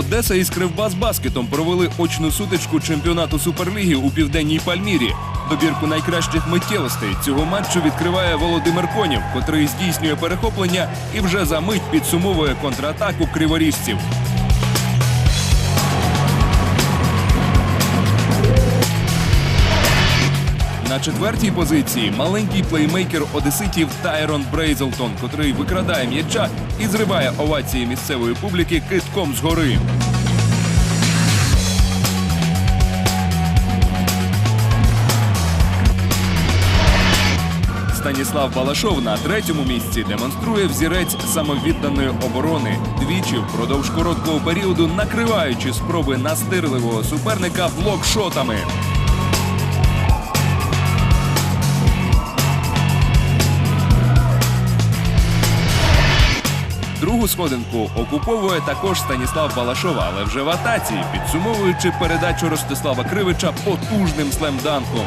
Одеса із Кривбас Баскетом провели очну сутичку чемпіонату Суперліги у південній Пальмірі. Добірку найкращих миттєвостей цього матчу відкриває Володимир Конєв, котрий здійснює перехоплення і вже за мить підсумовує контратаку криворіжців. На четвертій позиції маленький плеймейкер одеситів Тайрон Брейзелтон, котрий викрадає м'яча і зриває овації місцевої публіки китком згори. Станіслав Балашов на третьому місці демонструє взірець самовідданої оборони, двічі впродовж короткого періоду накриваючи спроби настирливого суперника блокшотами. Другу сходинку окуповує також Станіслав Балашова, але вже в атаці, підсумовуючи передачу Ростислава Кривича потужним слемданком.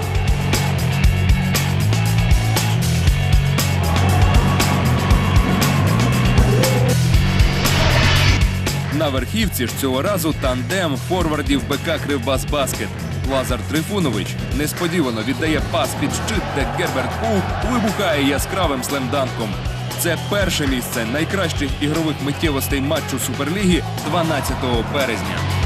На верхівці ж цього разу тандем форвардів БК Кривбас Баскет. Лазар Трифунович несподівано віддає пас під щит, де Герберт Пух вибухає яскравим слемданком. Це перше місце найкращих ігрових миттєвостей матчу Суперліги 12 березня.